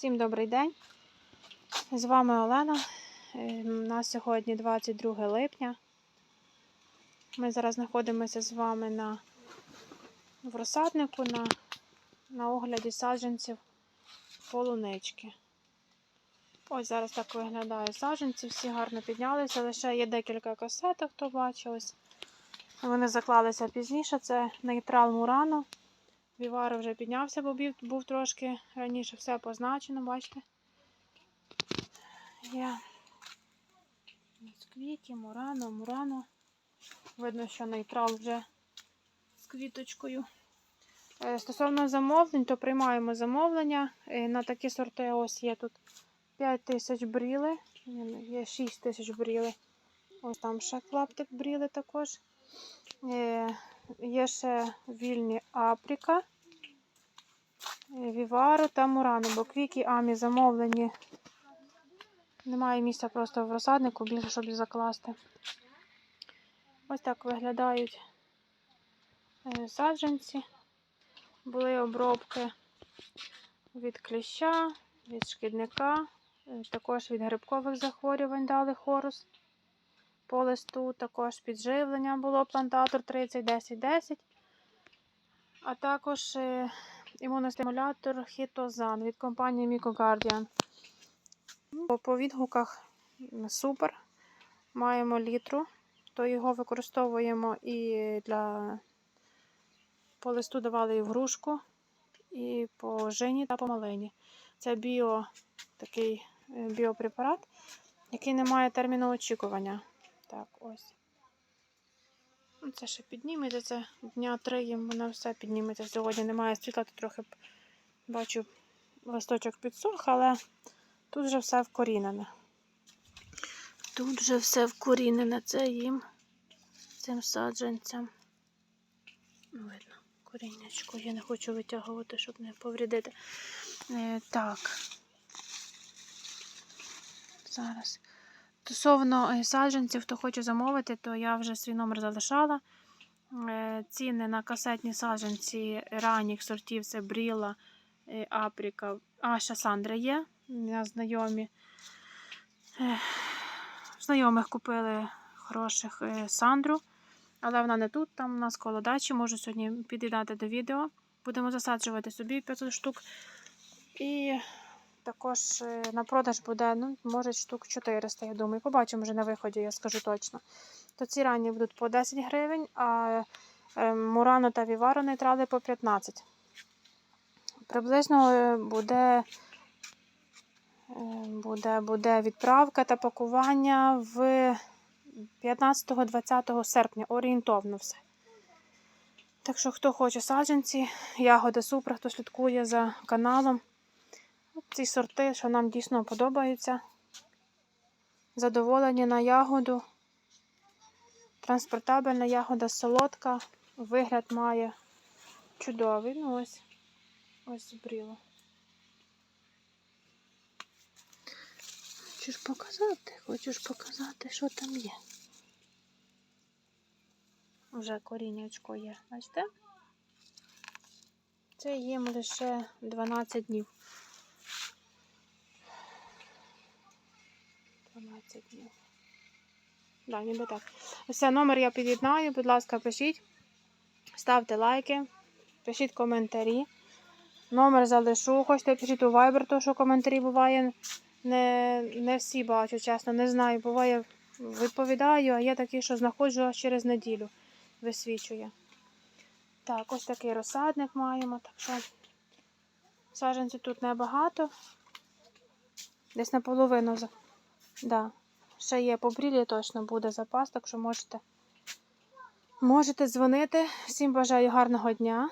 Всім добрий день. З вами Олена. Е, У нас сьогодні 22 липня. Ми зараз знаходимося з вами на, в розсаднику на, на огляді саджанців полунички. Ось зараз так виглядає саджанці, всі гарно піднялися. Лише є декілька касеток, хто бачилось. Вони заклалися пізніше. Це нейтрал Мурано. Віваро вже піднявся, бо був, трошки раніше все позначено, бачите? Є сквіті, мурано, мурано. Видно, що нейтрал вже з квіточкою. Е, Стосовно замовлень, то приймаємо замовлення. Е, На такі сорти ось є тут 5 тисяч бріли, є 6 тисяч бріли. Ось там ще клаптик бріли також. Є ще вільні апріка, е, вівару та мурано, бо квіки амі замовлені. Немає місця просто в розсаднику, більше, щоб закласти. Ось так виглядають е, саджанці. Були обробки від кліща, від шкідника, е, також від грибкових захворювань дали хорус по листу, також підживлення було плантатор 30 10 10 а також е, імуностимулятор Хітозан від компанії Мікогарdian. По, по відгуках супер. Маємо літру, то його використовуємо і для по листу давали і в грушку, і по жині та по малині. Це біо, такий е, біопрепарат, який не має терміну очікування. Так, ось. Ну, Це ще підніметься. Це дня три їм воно все підніметься. Сьогодні немає світла, тут трохи бачу листочок підсох, але тут вже все вкорінене. Тут вже все вкорінене. Це їм, цим саджанцям. Ну, Видно, коріннячко. Я не хочу витягувати, щоб не повредити. Е, так. Зараз. Стосовно е, саджанців, хто хоче замовити, то я вже свій номер залишала. Е, Ціни на касетні саджанці ранніх сортів це Бріла, е, Апріка, а ще Сандра є. Мене знайомі. Знайомих купили хороших Сандру, але вона не тут, там у нас коло дачі. Можу сьогодні під'їдати до відео. Будемо засаджувати собі 500 штук. І також е, на продаж буде, ну, може, штук 400, я думаю. Побачимо вже на виході, я скажу точно. То ці ранні будуть по 10 гривень, а е, Мурано та Віваро нейтрали по 15. Приблизно е, буде, буде, буде відправка та пакування в 15-20 серпня. Орієнтовно все. Так що, хто хоче саджанці, ягоди супер, хто слідкує за каналом. Ці сорти, що нам дійсно подобаються. Задоволені на ягоду. Транспортабельна ягода солодка. Вигляд має чудовий. Ну ось ось збріло. Хочу ж показати, хочу ж показати, що там є. Вже коріннячко є. Бачите? Це їм лише 12 днів. 12 днів. Да, ніби так. Все, номер я під'єднаю. Будь ласка, пишіть. Ставте лайки, пишіть коментарі. Номер залишу. Хочете пишіть у Viber, тому що коментарі буває. Не, не всі бачу, чесно, не знаю. Буває, відповідаю, а є такі, що знаходжу аж через неділю. Висвічує. Так, ось такий розсадник маємо. Так що саджанців тут небагато. Десь наполовину. Да. Ще є побрілі, точно буде запас, так що можете, можете дзвонити. Всім бажаю гарного дня.